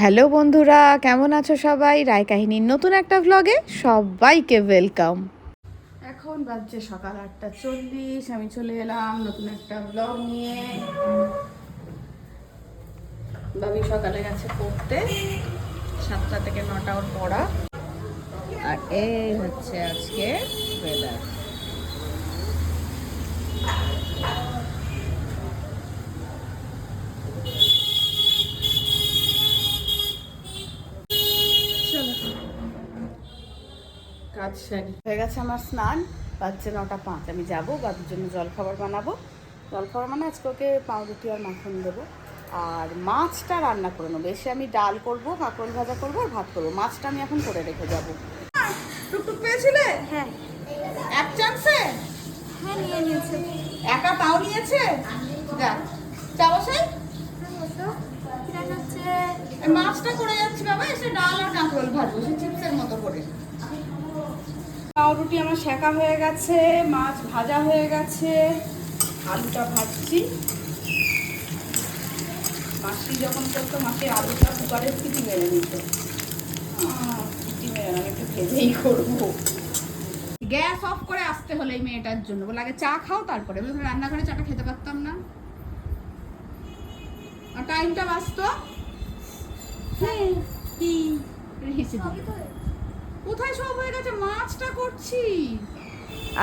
Hello বন্ধুরা, কেমন আছো সবাই? রায় কাহিনীর নতুন একটা ভ্লগে সবাইকে ওয়েলকাম এখন বাজছে সকাল আটটা চল্লিশ, আমি চলে এলাম নতুন একটা ব্লগ নিয়ে। বাবি সকালে গেছে পড়তে, সাতটা থেকে নটা ওর পড়া। আর এই হচ্ছে আজকে ওয়েদার কাজ সারি। হয়ে গেছে আমার স্নান বাজছে নটা পাঁচ। আমি যাব বাবুর জন্য জলখাবার বানাবো। জলখাবার মানে আজকে ওকে পাউরুটি আর মাখন দেবো। আর মাছটা রান্না করে নেব। এসে আমি ডাল করব কাঁকরোল ভাজা করব আর ভাত করব। মাছটা আমি এখন করে রেখে যাব। টুকটুক পেয়েছিলে? হ্যাঁ। এক চান্সে? হ্যাঁ নিয়ে নিয়েছে। একা তাও নিয়েছে? যা। চা বসাই। মাছটা করে যাচ্ছি বাবা এসে ডাল আর কাঁকরোল ভাজবো সে চিপসের মতো করে। পাউরুটি আমার শেখা হয়ে গেছে, মাছ ভাজা হয়ে গেছে, আলুটা ভাজছি। মাছটি যখন করতো, মাসি আলুটা কুকারে সিটি মেরে নিত। সিটি মেরে আমি একটু ভেজেই করব। গ্যাস অফ করে আসতে হলো এই মেয়েটার জন্য। বলে, আগে চা খাও তারপরে। বলে রান্নাঘরে চাটা খেতে পারতাম না। আর টাইমটা বাঁচতো? হ্যাঁ। কোথায় সব হয়ে গেছে? মাছটা করছি।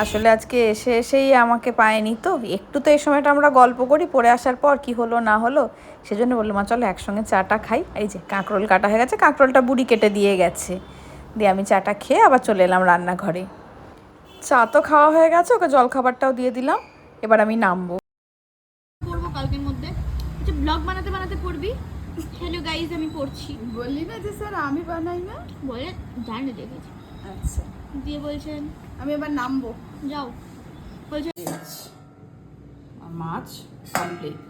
আসলে আজকে এসে এসেই আমাকে পায়নি তো। একটু তো এই সময়টা আমরা গল্প করি পরে আসার পর কি হলো না হলো। সেজন্য বলল মা চলো একসঙ্গে চাটা খাই। এই যে কাঁকরোল কাটা হয়ে গেছে কাঁকরোলটা বুড়ি কেটে দিয়ে গেছে। দিয়ে আমি চাটা খেয়ে আবার চলে এলাম রান্নাঘরে। চা তো খাওয়া হয়ে গেছে ওকে জলখাবারটাও দিয়ে দিলাম। এবার আমি নামবো। পড়ব কালকের মধ্যে। আচ্ছা ব্লগ বানাতে বানাতে পড়বি হ্যালো গাইজ আমি পড়ছি। বললি না যে স্যার আমি বানাই না? বলে জানি দেখেছি আচ্ছা। দিয়ে বলছেন? আমি এবার নামবো। যাও। বলছে মাছ কমপ্লিট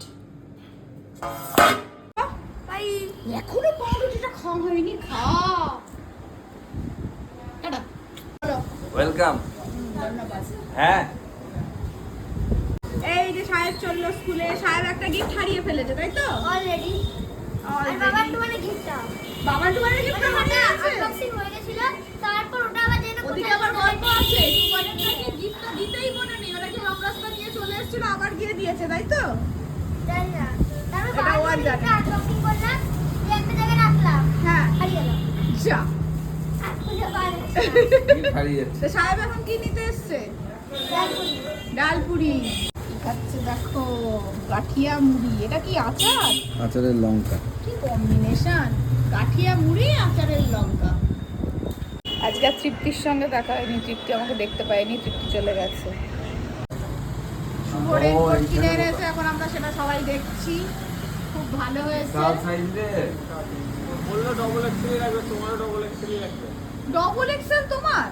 বাই এখনও পাউরুটিটা খাওয়া হয়নি? খা। ওয়েলকাম হ্যাঁ। এই যে সাহেব চলল স্কুলে সাহেব একটা গিফট হারিয়ে ফেলেছে তাই তো? অলরেডি। বাবার টুয়ালে গিফটটা বাবার টুবারের গিফটটা হাতে আছে আনবক্সিং হয়ে গেছিল তারপর ওটা আবার যেন ওদিকে আবার গল্প আছে দিতেই মনে নেই ওরা কি হাফ রাস্তা নিয়ে চলে এসেছিল আবার গিয়ে দিয়েছে তাই তো? জানি না। তারপর বাবার ওয়ান আনবক্সিং করলাম দিয়ে একটা জায়গায় রাখলাম হ্যাঁ। হারিয়ে গেল। যা। সাহেব এখন কি নিতে এসছে? ডালপুরি। কি দেখো গাঠিয়া মুড়ি এটা কি আচার? আচারের লঙ্কা। কম্বিনেশন গাঠিয়া মুড়ি আচারের লঙ্কা। আজকে তৃপ্তির সঙ্গে দেখা হয়নি তৃপ্তি আমাকে দেখতে পায়নি তৃপ্তি চলে গেছে। শুভ রেনকোট কিনে এনেছে এখন আমরা সেটা সবাই দেখছি। খুব ভালো হয়েছে। বলল ডবল এক্সেলই লাগবে তোমারও ডবল এক্সেলই লাগবে ডবল এক্সেল তোমার?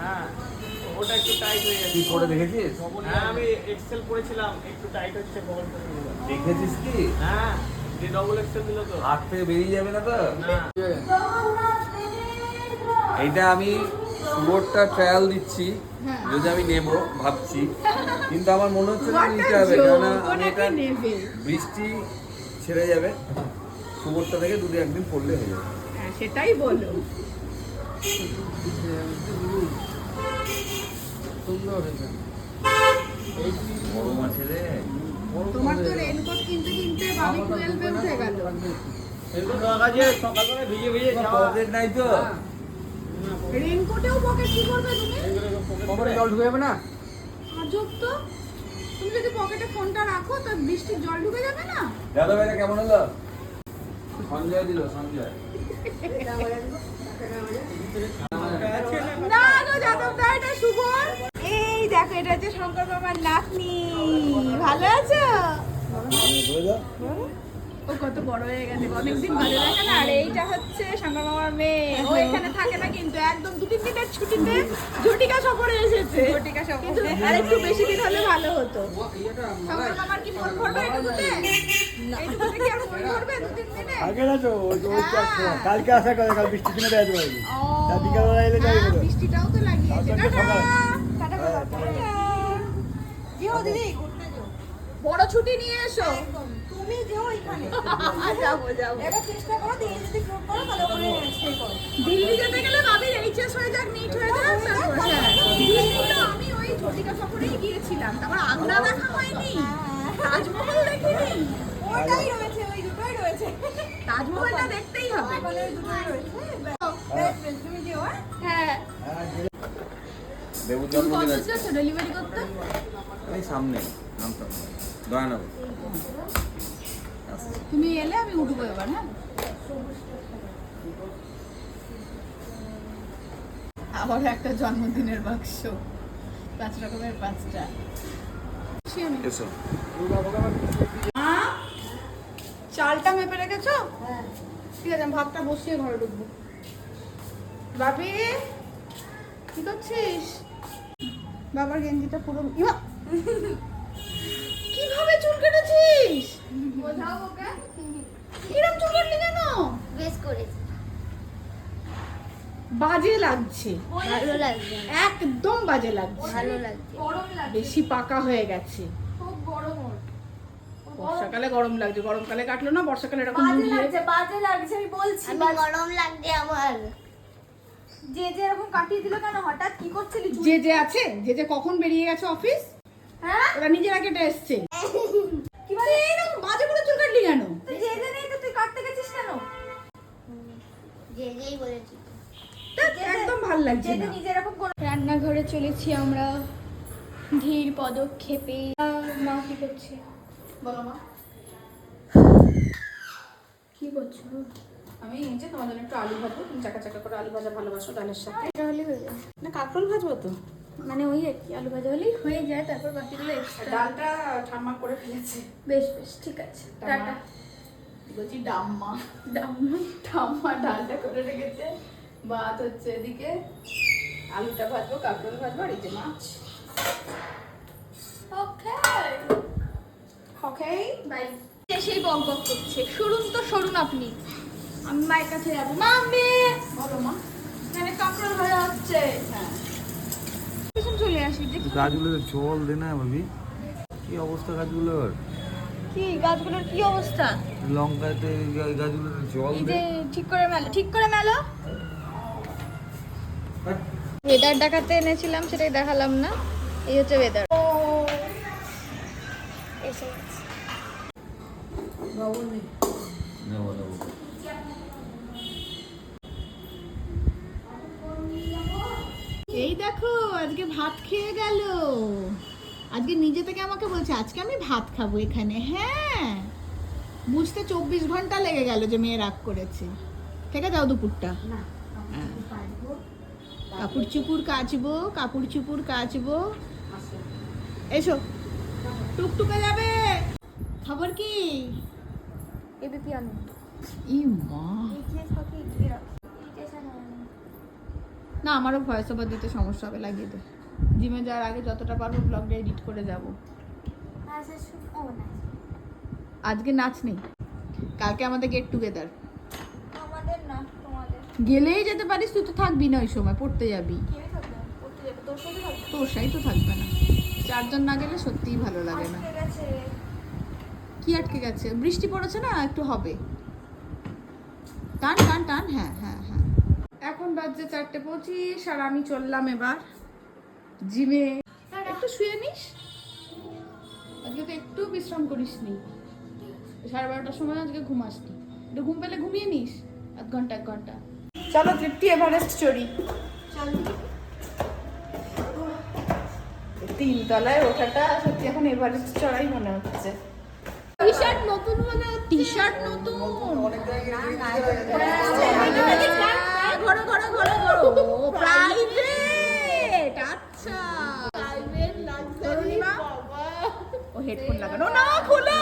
হ্যাঁ ওটা একটু টাইট হয়ে গেছে। কি করে দেখেছিস? হ্যাঁ আমি এক্সেল পড়েছিলাম একটু টাইট হচ্ছে বল। দেখেছিস কি? হ্যাঁ। যে ডবল এক্সেল দিল তো। হাত থেকে বেরিয়ে যাবে না তো? এইটা আমি শুভরটা ট্রায়াল দিচ্ছি। হ্যাঁ। যদি আমি নেব ভাবছি। কিন্তু আমার মনে হচ্ছে না নিতে হবে কেননা আমি এটা বৃষ্টি ছেড়ে যাবে। শুভরটা থেকে দুটো একদিন পড়লে হয়ে যাবে। হ্যাঁ সেটাই বলো। গরম আছে রে তোমার তো রেনকোট তুমি যদি পকেটে ফোনটা রাখো তো বৃষ্টির জল ঢুকে যাবে না কেমন এই দেখো, এটা হচ্ছে শঙ্কর বাবার নাতনি। ভালো আছো? ও কত বড় হয়ে গেছে অনেকদিন ভালো লাগে না আর এইটা হচ্ছে বাবার মেয়ে ও এখানে থাকে না কিন্তু একদম দু তিন দিনের ছুটিতে ঝটিকা সফরে এসেছে ঝটিকা সফরে আর একটু বেশি দিন হলে ভালো হতো শঙ্কর বাবার কি মন ভরবে এটুকুতে এইটুকুতে কি আর মন ভরবে দু তিন দিনে আগে না তো ওই তো ওই তো আসছে। হ্যাঁ। কালকে আসা করে কাল বৃষ্টি কিনে দেয় তো এলে যাই হ্যাঁ, বৃষ্টিটাও তো লাগিয়েছে টাটা। টাটা। বড় ছুটি নিয়ে এসো। তুমি যেও এখানে। যাব যাব। এবার চেষ্টা করো দিয়ে যদি গ্রুপ করো তাহলে ওখানে স্টে করো। দিল্লি যেতে গেলে ভাবির এইচএস হয়ে যাক নিট হয়ে যাক তারপর হ্যাঁ। দিল্লি তো আমি ওই ঝটিকা সফরেই গিয়েছিলাম। তারপর আগ্রা দেখা হয়নি। তাজমহল দেখিনি। ওটাই রয়েছে ওই দুটোই রয়েছে। তাজমহলটা দেখতেই হবে। ওই দুটোই রয়েছে। তুমি যেও হ্যাঁ? দেবুর কত ডেলিভারি করতে? এই সামনে নামতাম। দয়ানগর তুমি এলে আমি উঠবো এবার হ্যাঁ? আবার একটা জন্মদিনের বাক্স। পাঁচ রকমের পাঁচটা। চালটা মেপে রেখেছো? ঠিক আছে আমি ভাতটা বসিয়ে ঘরে ঢুকবো। বাপি কি করছিস? বাবার গেঞ্জিটা পুরো ইমা! কীভাবে চুল কেটেছিস বোঝাও ওকে। কিরম চুল কাটলি কেন বেশ করেছি। বাজে লাগছে। ভালো লাগছে। একদম বাজে লাগছে। ভালো লাগছে। বেশি পাকা হয়ে গেছে। খুব গরম বর্ষাকালে গরম লাগছে। গরমকালে কাটলো না বর্ষাকালে এরকম মুড়িয়ে বাজে লাগছে আমি বলছি। আমি গরম লাগছে আমার। যে যে এরকম কাটিয়ে দিল কেন? হঠাৎ কি করছিলি? যে যে আছে যে যে কখন বেরিয়ে গেছে অফিস? হ্যাঁ? ওরা নিজেরা কেটে এসছে কি মানে এইরকম বাজে করে চুল কাটলি কেন তুই যে যে নেই তো তুই কাটতে গেছিস কেন যে যেই বলেছি তা একদম ভালো লাগছে না। নিজে এরকম করে রান্নাঘরে চলেছি আমরা। ধীর পদক্ষেপে। মা কি করছে? বলো মা। কি করছ? আমি এই যে জন্য একটু আলু ভাজবো। তুমি চাকা চাকা করে আলু ভাজা ভালোবাসো ডালের সাথে। এটা হলে হয়ে যায়। না কাঁকরোল ভাজবো তো। মানে ওই আর কি আলু ভাজা হলেই হয়ে যায় তারপর বাকিগুলো এক্সট্রা ডালটা ঠাম্মা করে ফেলেছে। বেশ বেশ ঠিক আছে। টাটা। বলছি ডাম্মা ডাম্মা ডাম্মা ডালটা করে রেখেছে। ভাত হচ্ছে এদিকে আলুটা ভাজবো কাঁকরোল ভাজবো আর এই যে মাছ। ওকে ওকে বাই সেই বক বক করছে। সরুন তো সরুন আপনি। আমি মায়ের কাছে যাব। মাম্মি! বলো মা। এখানে কাঁকড়ল ভাজা হচ্ছে। হ্যাঁ। চলে আসি দেখি গাছগুলোতে জল দে না ভাবি। কি অবস্থা গাছগুলোর? কি গাছগুলোর কি অবস্থা? লঙ্কাতে গাছগুলোতে জল এই দে। যে ঠিক করে মেলো ঠিক করে মেলো? ওয়েদার দেখাতে এনেছিলাম সেটাই দেখালাম না। এই হচ্ছে ওয়েদার এই দেখো আজকে ভাত খেয়ে গেল। আজকে নিজে থেকে আমাকে বলছে আজকে আমি ভাত খাব এখানে। হ্যাঁ বুঝতে চব্বিশ ঘণ্টা লেগে গেল যে মেয়ে রাগ করেছে। থেকে যাও দুপুরটা। হ্যাঁ। কাপড় চুপুর কাচবো কাপড় চুপুর কাচবো। এসো। টুকটুকে যাবে। খবর কি? এবিপি আনু ই মা। না আমারও ভয়েস ওভার দিতে সমস্যা হবে লাগিয়ে দে। জিমে যাওয়ার আগে যতটা পারব ব্লগটা এডিট করে যাব। আজকে নাচ নেই। কালকে আমাদের গেট টুগেদার গেলেই যেতে পারিস তুই তো থাকবি না ওই সময় পড়তে যাবি। তোর সাই তো থাকবে না। চারজন না গেলে সত্যিই ভালো লাগে না। কি আটকে গেছে? বৃষ্টি পড়েছে না? একটু হবে। টান টান টান হ্যাঁ হ্যাঁ হ্যাঁ। এখন বাজছে চারটে পঁচিশ আর আমি চললাম এবার জিমে। একটু শুয়ে নিস। আজকে তো একটু বিশ্রাম করিস নি সাড়ে বারোটার সময় আজকে ঘুমাসনি একটু ঘুম পেলে ঘুমিয়ে নিস। আধ ঘণ্টা এক ঘণ্টা। চলো তৃপ্তি এভারেস্ট চড়ি। তিন তলায় ওঠাটা সত্যি এখন এভারেস্ট চড়াই মনে হচ্ছে। টি শার্ট নতুন মানে টি শার্ট নতুন। ঘোরো ঘোরো ঘোরো ঘোরো। প্রাইভেট আচ্ছা। প্রাইভেট ও হেডফোন লাগানো। না খোলা।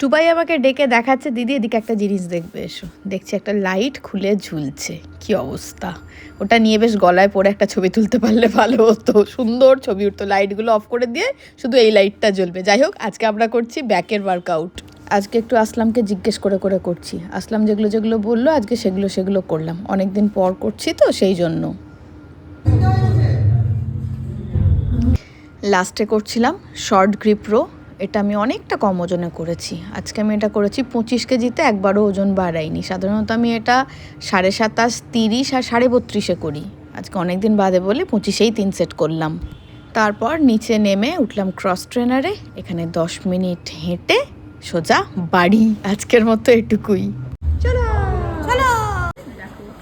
টুবাই আমাকে ডেকে দেখাচ্ছে, দিদি, এদিকে একটা জিনিস দেখবে, এসো। দেখছি একটা লাইট খুলে ঝুলছে। কি অবস্থা? ওটা নিয়ে বেশ গলায় পরে একটা ছবি তুলতে পারলে ভালো হতো। সুন্দর ছবি উঠতো লাইটগুলো অফ করে দিয়ে শুধু এই লাইটটা জ্বলবে। যাই হোক, আজকে আমরা করছি ব্যাকের ওয়ার্কআউট আজকে একটু আসলামকে জিজ্ঞেস করে করে করছি। আসলাম যেগুলো যেগুলো বলল, আজকে সেগুলো সেগুলো করলাম। অনেকদিন পর করছি তো, সেই জন্য। লাস্টে করছিলাম শর্ট গ্রিপ রো এটা আমি অনেকটা কম ওজনে করেছি। আজকে আমি এটা করেছি পঁচিশ কেজিতে একবারও ওজন বাড়াইনি। সাধারণত আমি এটা সাড়ে সাতাশ তিরিশ আর সাড়ে বত্রিশে করি। আজকে অনেক দিন বাদে বলে পঁচিশেই তিন সেট করলাম। তারপর নিচে নেমে উঠলাম ক্রস ট্রেনারে। এখানে দশ মিনিট হেঁটে সোজা বাড়ি। আজকের মতো এটুকুই। চলো! চলো!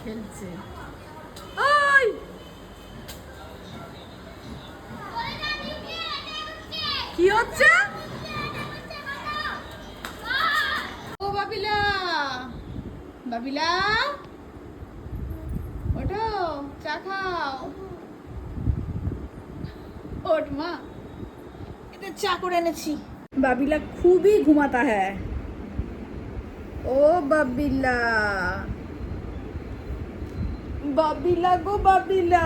খেলছে। কি হচ্ছে ও বাবিলা বাবিলা? ওঠো, চা খাও। ওঠ মা। এটা চা করে এনেছি। বাবিলা খুবই ঘুমাতা হ্যাঁ ও বাবিলা। বাবিলা গো বাবিলা।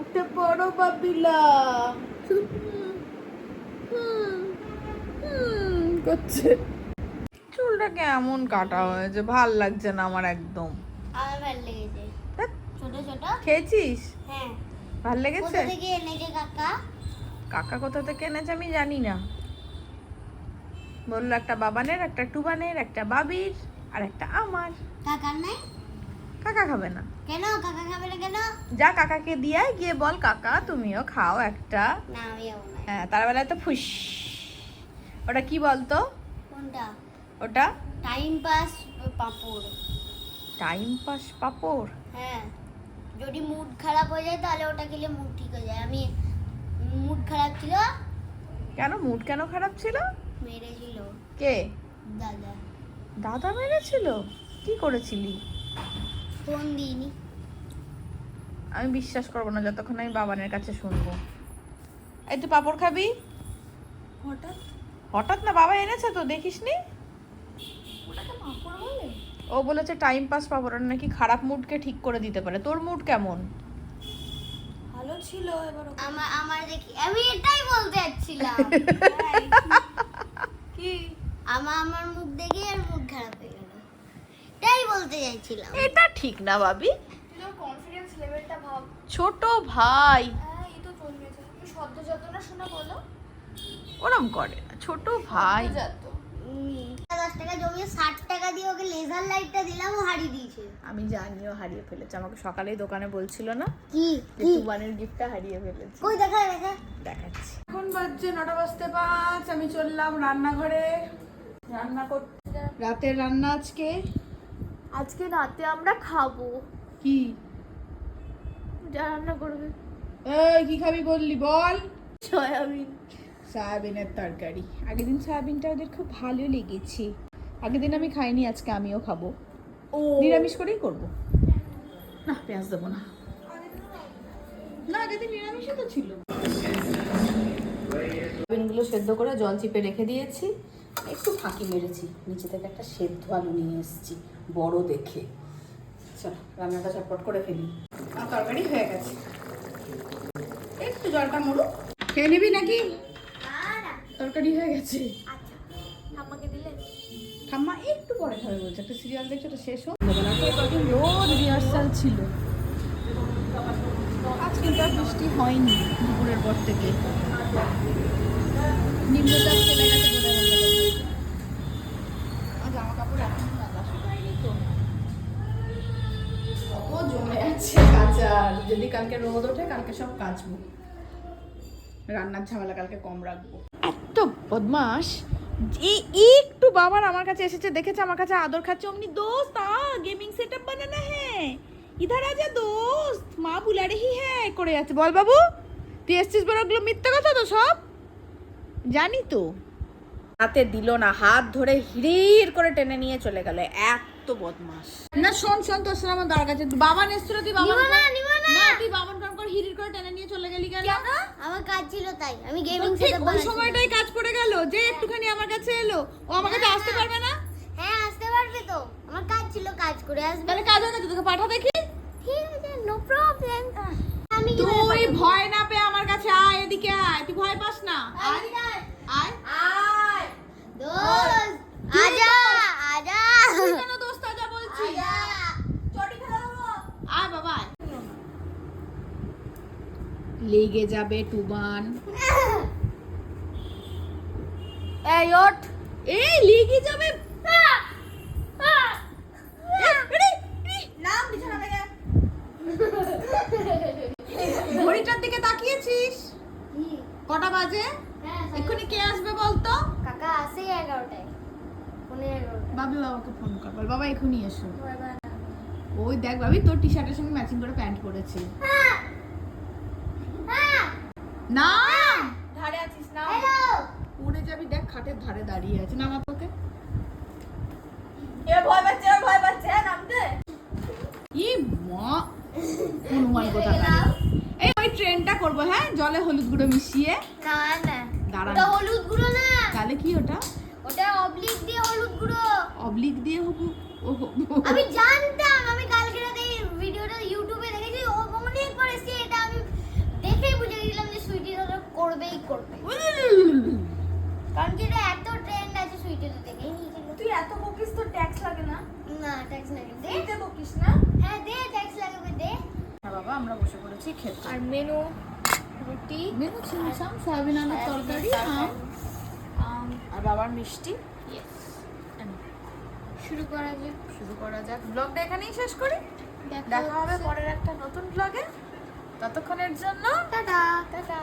উঠে পড়ো বাবিলা। করছে। চুলটা কেমন কাটা হয়েছে? ভালো লাগছে না আমার একদম। আমার ভালো লেগেছে। ছোট ছোট। খেয়েছিস? হ্যাঁ। ভালো লেগেছে? থেকে এনেছে কাকা? কাকা কোথা থেকে এনেছে আমি জানি না। বলল একটা বাবানের একটা টুবানের একটা বাবির আর একটা আমার। কাকার নাই? কাকা খাবে না। কেন? কাকা খাবে না কেন? যা কাকাকে দিয়ে গিয়ে বল কাকা তুমিও খাও একটা। না আমি হ্যাঁ তার বেলায় তো ফুস। ওটা কি বলতো? কোনটা? ওটা? Time pass papad. Time pass papad? হ্যাঁ। যদি মুড খারাপ হয়ে যায় তাহলে ওটা খেলে মুড ঠিক হয়ে যায়। আমি মুড খারাপ ছিল। কেন? মুড কেন খারাপ ছিল? মেরেছিল। কে? দাদা। দাদা মেরেছিল? কি করেছিলি? ফোন দিইনি। আমি বিশ্বাস করব না যতক্ষণ আমি বাবানের কাছে শুনব। এই তুই পাপড় খাবি? হঠাৎ। হঠাৎ না বাবা এনেছে তো দেখিসনি? ও বলেছে টাইম পাস পাবো না নাকি খারাপ মুডকে ঠিক করে দিতে পারে। তোর মুড কেমন? ভালো ছিল এবার আমার আমার দেখি আমি এটাই বলতে যাচ্ছিলাম। কি? আমার আমার মুখ দেখে আর মুড খারাপ হয়ে গেল। এটাই বলতে চাইছিলাম এটা ঠিক না ভাবি। কনফিডেন্স লেভেলটা ভাব। ছোট ভাই। হ্যাঁ এই তো জন্মেছে। তুমি শব্দ যত না শোনা বলো ওরম করে ছোট ভাই। যত টাকা জমিয়ে ষাট টাকা দিয়ে ওকে লেজার লাইটটা দিলাম ও হারিয়ে দিয়েছে। আমি জানিও হারিয়ে ফেলেছে। আমাকে সকালেই দোকানে বলছিল না কি? তুবানের গিফটটা হারিয়ে ফেলেছে। কই দেখা দেখা দেখাচ্ছি। এখন বাজছে নটা বাজতে পাঁচ আমি চললাম রান্নাঘরে। রান্না করতে রাতের রান্না আজকে? আজকে রাতে আমরা খাব। কি? যা রান্না করবে। এই কি খাবি বললি? বল। সয়াবিন। সয়াবিনের তরকারি। আগের দিন সয়াবিনটা ওদের খুব ভালো লেগেছে। আগের দিন আমি খাইনি আজকে আমিও খাব। ও। নিরামিষ করেই করব। না পেঁয়াজ দেবো না। না আগের দিন নিরামিষই তো ছিল। সয়াবিনগুলো সেদ্ধ করে জল চিপে রেখে দিয়েছি। একটু ফাঁকি মেরেছি। নিচে থেকে একটা সেদ্ধ আলু নিয়ে এসেছি বড় দেখে। চলো রান্নাটা চটপট করে ফেলি। তরকারি হয়ে গেছে। একটু জলটা মরু খেয়ে নিবি নাকি? তরকারি হয়ে গেছে। ঠাম্মা একটু পরে খাবে বলছে, একটা সিরিয়াল দেখছ তো শেষ হোক রোজ রিহার্সাল ছিল। আজ কিন্তু আর বৃষ্টি হয়নি দুপুরের পর থেকে। তো কালকে রোদ ওঠে, কালকে সব কাচবো। রান্নার ঝামেলা কালকে কম রাখব। এত বদমাস একটু বাবার আমার কাছে এসেছে দেখেছে আমার কাছে আদর খাচ্ছে। অমনি দোস্ত আ গেমিং সেট আপ বানানা হ্যাঁ। ইধার আজা দোস্ত মা বুলা রেহি হ্যাঁ করে যাচ্ছে বল বাবু তুই এসছিস বড় ওগুলো মিথ্যা কথা তো সব? জানি তো। হাতে দিল না হাত ধরে হিড়ির করে টেনে নিয়ে চলে গেল। এত বদমাস না শোন শোন তোর সাথে আমার দরকার আছে। বাবা নেস্তুরা তুই বাবা না নিবো না। না তুই বাবান কাম করে হিড়ির করে টেনে নিয়ে চলে গেলি কেন আমার কাজ ছিল তাই আমি গেমিং সেটআপ ওই সময়টাই কাজ পড়ে গেল যে একটুখানি আমার কাছে এলো। ও আমার কাছে আসতে পারবে না? হ্যাঁ আসতে পারবে তো। আমার কাজ ছিল কাজ করে আসবে। তাহলে কাজ হয় তোকে পাঠা দেখি? ঠিক আছে নো প্রবলেম আমি তুই ভয় না পেয়ে আমার কাছে আয় এদিকে আয়। তুই ভয় পাস না। আয় আয়। আয়। দোস্ত আজা আজা। কেন দোস্ত আজা বলছিস চটি খেলা দেবো আয় বাবা আয় লেগে যাবে টুবান। তাড়াতাড়ি ওঠ। এই লিগি যাবে। ঘড়িটার দিকে তাকিয়েছিস? কটা বাজে? এক্ষুনি কে আসবে বলতো? কাকা আসে এগারোটায়। বাবি বাবাকে ফোন কর। বল বাবা এক্ষুনি এসো। ওই দেখ ভাবি তোর টি শার্টের সঙ্গে ম্যাচিং করে প্যান্ট পরেছে। না। ধারে আছিস না উড়ে যাবি দেখ খাটের ধারে দাঁড়িয়ে আছে। নামা তোকে এ ভয় পাচ্ছে এ ভয় পাচ্ছে নামতে। ই মা হনুমান কোথা এই ওই ট্রেনটা করব হ্যাঁ? জলে হলুদ গুঁড়ো মিশিয়ে। না না। দাঁড়া ওটা হলুদ গুঁড়ো না। তাহলে কি ওটা? ওটা অবলিক দিয়ে হলুদ গুঁড়ো। অবলিক দিয়ে হবু? ও আমি জানতাম আমি কালকে রাতে এই ভিডিওটা ইউটিউবে দেখেছি। ও অনেকবার এসে এটা আমি দেখেই বুঝে গেছিলাম যে সুইটি দাদা করবেই করবে। কারণ কি এটা এত ট্রেন্ড আছে সুইটি দাদা দেখেই নিয়েছিল তুই এত বকিস তো ট্যাক্স লাগে না? না ট্যাক্স লাগে। দে। দিতে বকিস না? হ্যাঁ দে ট্যাক্স লাগবে দে। হ্যাঁ বাবা আমরা বসে পড়েছি খেতে। আর মেনু রুটি মেনু ছিমছাম সয়াবিন আলুর তরকারি আম। আর বাবার মিষ্টি। শুরু করা যাক। শুরু করা যাক। ব্লগটা এখানেই শেষ করি। দেখা দেখা হবে পরের একটা নতুন ব্লগে ততক্ষণের জন্য টাটা। টাটা।